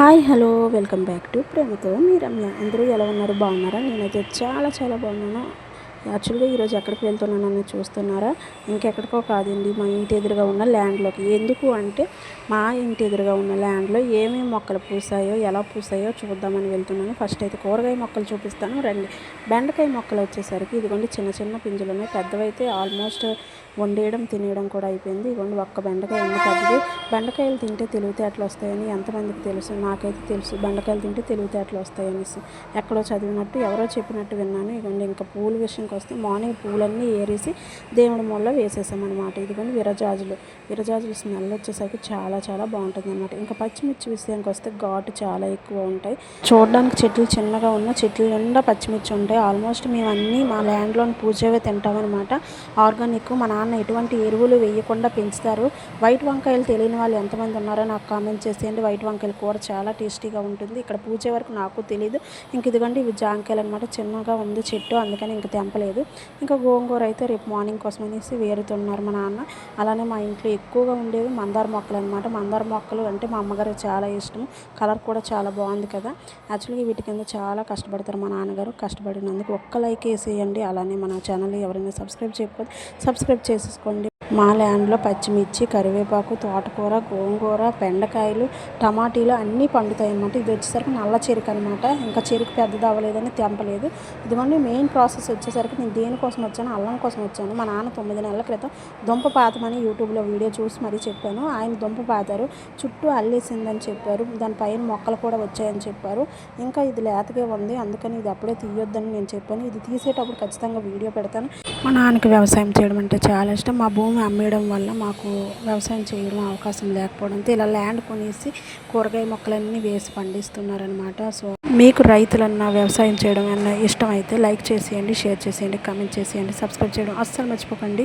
Hi hello welcome back to Prematho. మీ రమ్య అందరూ ఎలా ఉన్నారు? బాగున్నారా? నేనైతే చాలా చాలా బాగున్నాను. యాక్చువల్గా ఈరోజు ఎక్కడికి వెళ్తున్నానని చూస్తున్నారా? ఇంకెక్కడికో కాదండి మా ఇంటి ఎదురుగా ఉన్న ల్యాండ్లోకి. ఎందుకు అంటే మా ఇంటి ఎదురుగా ఉన్న ల్యాండ్లో ఏమేమి మొక్కలు పూసాయో ఎలా పూసాయో చూద్దామని వెళ్తున్నాను. ఫస్ట్ అయితే కూరగాయ మొక్కలు చూపిస్తాను రండి. బెండకాయ మొక్కలు వచ్చేసరికి ఇదిగోండి చిన్న చిన్న పింజలు ఉన్నాయి పెద్దవైతే ఆల్మోస్ట్ వండేయడం తినేయడం కూడా అయిపోయింది. ఇదిగోండి ఒక్క బెండకాయ ఉంది పెద్దది. బెండకాయలు తింటే తెలివితేటలు వస్తాయని ఎంతమందికి తెలుసు? నాకైతే తెలుసు. బెండకాయలు తింటే తెలివితేటలు వస్తాయనేసి. ఎక్కడో చదివినట్టు ఎవరో చెప్పినట్టు విన్నాను. ఇదిగోండి ఇంకా పూల విషయం విషయంకి వస్తే మార్నింగ్ పూలన్నీ ఏరేసి దేవుడి మూలలో వేసేసామన్నమాట. ఇదిగోండి విరజాజులు. విరజాజులు స్మెల్ వచ్చేసరికి చాలా చాలా బాగుంటుంది అనమాట ఇంకా పచ్చిమిర్చి విషయానికి వస్తే ఘాటు చాలా ఎక్కువ ఉంటాయి. చూడడానికి చెట్లు చిన్నగా ఉన్న చెట్లు నిండా పచ్చిమిర్చి ఉంటాయి. ఆల్మోస్ట్ మేము మా ల్యాండ్లోని పూజవే తింటామన్నమాట. ఆర్గానిక్ మా నాన్న ఎటువంటి ఎరువులు వేయకుండా పెంచుతారు. వైట్ వంకాయలు తెలియని వాళ్ళు ఎంతమంది ఉన్నారో నాకు కామెంట్ చేసేయండి. వైట్ వంకాయల కూర చాలా టేస్టీగా ఉంటుంది. ఇక్కడ పూజ వరకు నాకు తెలియదు ఇంక ఇదిగోండి ఇవి జాంకాయలు అనమాట చిన్నగా ఉంది చెట్టు. అందుకని ఇంక తెంపలేదు. ఇంకా గోంగూర అయితే రేపు మార్నింగ్ కోసం అనేసి వేరుతున్నారు మా నాన్న. అలానే మా ఇంట్లో ఎక్కువగా ఉండేవి మందార మొక్కలు అనమాట మందార మొక్కలు అంటే మా అమ్మగారు చాలా ఇష్టం. కలర్ కూడా చాలా బాగుంది కదా. యాక్చువల్గా వీటి కింద చాలా కష్టపడతారు మా నాన్నగారు. కష్టపడినందుకు ఒక్క లైక్ వేసేయండి అలానే మన ఛానల్ ఎవరైనా సబ్స్క్రైబ్ చేయకపోతే సబ్స్క్రైబ్ చేసేసుకోండి. మా ల్యాండ్లో పచ్చిమిర్చి కరివేపాకు తోటకూర గోంగూర బెండకాయలు టమాటీలు అన్నీ పండుతాయి అన్నమాట ఇది వచ్చేసరికి నల్ల చెరుకు అనమాట ఇంకా చెరుకు పెద్దది అవ్వలేదని తెంపలేదు. ఇదిగోండి మెయిన్ ప్రాసెస్ వచ్చేసరికి నేను దేనికోసం వచ్చాను అల్లం కోసం వచ్చాను. మా నాన్న తొమ్మిది నెలల క్రితం దుంప పాతమని యూట్యూబ్లో వీడియో చూసి మరీ చెప్పాను. ఆయన దుంప పాతారు. చుట్టూ అల్లేసిందని చెప్పారు. దానిపైన మొక్కలు కూడా వచ్చాయని చెప్పారు. ఇంకా ఇది లేతగా ఉంది. అందుకని ఇది అప్పుడే తీయొద్దని నేను చెప్పాను. ఇది తీసేటప్పుడు ఖచ్చితంగా వీడియో పెడతాను. మా నాన్నకి వ్యవసాయం చేయడం అంటే చాలా ఇష్టం. మా భూమి అమ్మేయడం వల్ల మాకు వ్యవసాయం చేయడం అవకాశం లేకపోవడంతో ఇలా ల్యాండ్ కొనేసి కూరగాయ మొక్కలన్నీ వేసి పండిస్తున్నారనమాట సో మీకు రైతులన్నా వ్యవసాయం చేయడం అన్న ఇష్టం అయితే లైక్ చేసేయండి షేర్ చేసేయండి కామెంట్ చేసేయండి సబ్స్క్రైబ్ చేయడం అస్సలు మర్చిపోకండి.